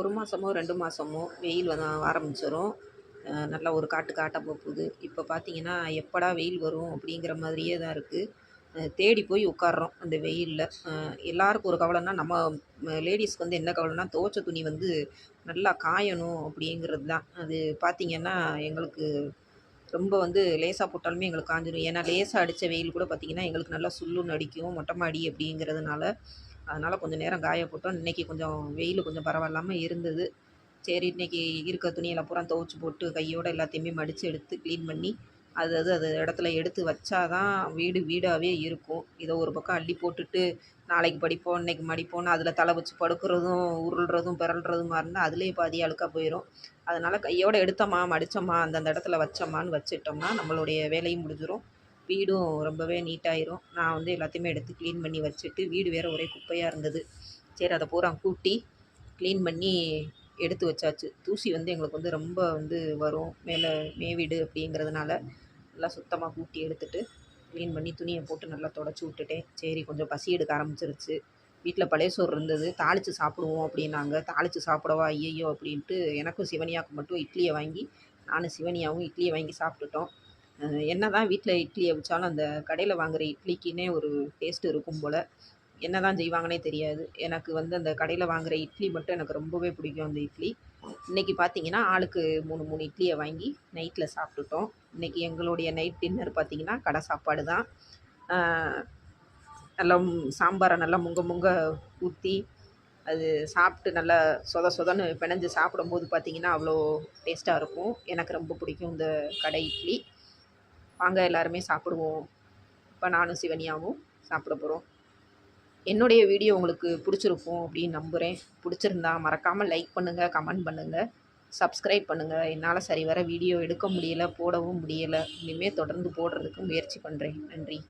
ஒரு மாதமோ ரெண்டு மாதமோ வெயில் வந்து ஆரம்பிச்சிடும் நல்லா ஒரு காட்டு காட்ட போகுது. இப்போ பார்த்தீங்கன்னா எப்படா வெயில் வரும் அப்படிங்கிற மாதிரியே தான் இருக்குது தேடி போய் உட்கார்றோம் அந்த வெயிலில். எல்லாருக்கும் ஒரு கவலைன்னா நம்ம லேடிஸ்க்கு வந்து என்ன கவலைன்னா துவச்ச துணி வந்து நல்லா காயணும் அப்படிங்கிறது தான். அது பார்த்திங்கன்னா எங்களுக்கு ரொம்ப வந்து லேசாக போட்டாலுமே எங்களுக்கு காஞ்சிடும் ஏன்னா லேசாக அடித்த வெயில் கூட பார்த்திங்கன்னா எங்களுக்கு நல்லா சுல்லுன்னு அடிக்கும் மொட்டை மாடி அப்படிங்கிறதுனால. அதனால் கொஞ்சம் நேரம் காய போட்டோம். இன்றைக்கி கொஞ்சம் வெயில் கொஞ்சம் பரவாயில்லாமல் இருந்தது. சரி இன்றைக்கி இருக்க துணியெல்லாம் பூரா துவச்சி போட்டு கையோடு எல்லாத்தையுமே மடித்து எடுத்து க்ளீன் பண்ணி அது அது அது இடத்துல எடுத்து வச்சா தான் வீடு வீடாகவே இருக்கும். இதை ஒரு பக்கம் அள்ளி போட்டுட்டு நாளைக்கு படிப்போம் இன்றைக்கி மடிப்போம்னு அதில் தலை வச்சு படுக்கிறதும் உருள்றதும் பிறல்றதுமா இருந்தால் அதுலேயே பாதி அழுக்காக போயிடும் அதனால் கையோடு எடுத்தோமா மடித்தோமா அந்தந்த இடத்துல வச்சோமான்னு வச்சுட்டோம்னா நம்மளுடைய வேலையும் முடிஞ்சிடும் வீடும் ரொம்பவே நீட்டாயிரும். நான் வந்து எல்லாத்தையுமே எடுத்து க்ளீன் பண்ணி வச்சுட்டு வீடு வேறு ஒரே குப்பையாக இருந்தது. சரி அதை பூரா கூட்டி க்ளீன் பண்ணி எடுத்து வச்சாச்சு. தூசி வந்து எங்களுக்கு வந்து ரொம்ப வந்து வரும். மேலே மேவிடு அப்படிங்கிறதுனால நல்லா சுத்தமாக கூட்டி எடுத்துட்டு க்ளீன் பண்ணி துணியை போட்டு நல்லா தொடச்சி விட்டுட்டேன். சரி கொஞ்சம் பசி எடுக்க ஆரம்பிச்சிருச்சு. வீட்டில் பழைய சோறு இருந்தது. தாளித்து சாப்பிடுவோம் அப்படின்னாங்க. தாளித்து சாப்பிடவா? ஐயையோ அப்படின்ட்டு எனக்கும் சிவனியாவுக்கு மட்டும் இட்லியை வாங்கி நானும் சிவனியாவும் இட்லியை வாங்கி சாப்பிட்டுட்டோம். என்ன தான் வீட்டில் இட்லியை வச்சாலும் அந்த கடையில் வாங்குகிற இட்லிக்குன்னே ஒரு டேஸ்ட் இருக்கும் போல். என்ன தான் செய்வாங்கன்னே தெரியாது. எனக்கு வந்து அந்த கடையில் வாங்குகிற இட்லி மட்டும் எனக்கு ரொம்பவே பிடிக்கும் அந்த இட்லி. இன்றைக்கி பார்த்தீங்கன்னா ஆளுக்கு மூணு மூணு இட்லியை வாங்கி நைட்டில் சாப்பிட்டுட்டோம். இன்றைக்கி எங்களுடைய நைட் டின்னர் பார்த்திங்கன்னா கடை சாப்பாடு தான். நல்லா சாம்பாரை நல்லா முங்க முங்க ஊற்றி அது சாப்பிட்டு நல்லா சொத சொதன்னு பிணைஞ்சு சாப்பிடும்போது பார்த்திங்கன்னா அவ்வளோ டேஸ்ட்டாக இருக்கும். எனக்கு ரொம்ப பிடிக்கும் இந்த கடை இட்லி. வாங்க எல்லாருமே சாப்பிடுவோம். இப்போ நானும் சிவனியாவும் சாப்பிட போகிறோம் என்னுடைய வீடியோ உங்களுக்கு பிடிச்சிருக்கும் அப்படின்னு நம்புகிறேன் பிடிச்சிருந்தா மறக்காமல் லைக் பண்ணுங்கள் கமெண்ட் பண்ணுங்கள் சப்ஸ்கிரைப் பண்ணுங்கள் என்னால் சரி வர வீடியோ எடுக்க முடியலை போடவும் முடியலை. இனிமேல் தொடர்ந்து போடுறதுக்கு முயற்சி பண்ணுறேன் நன்றி.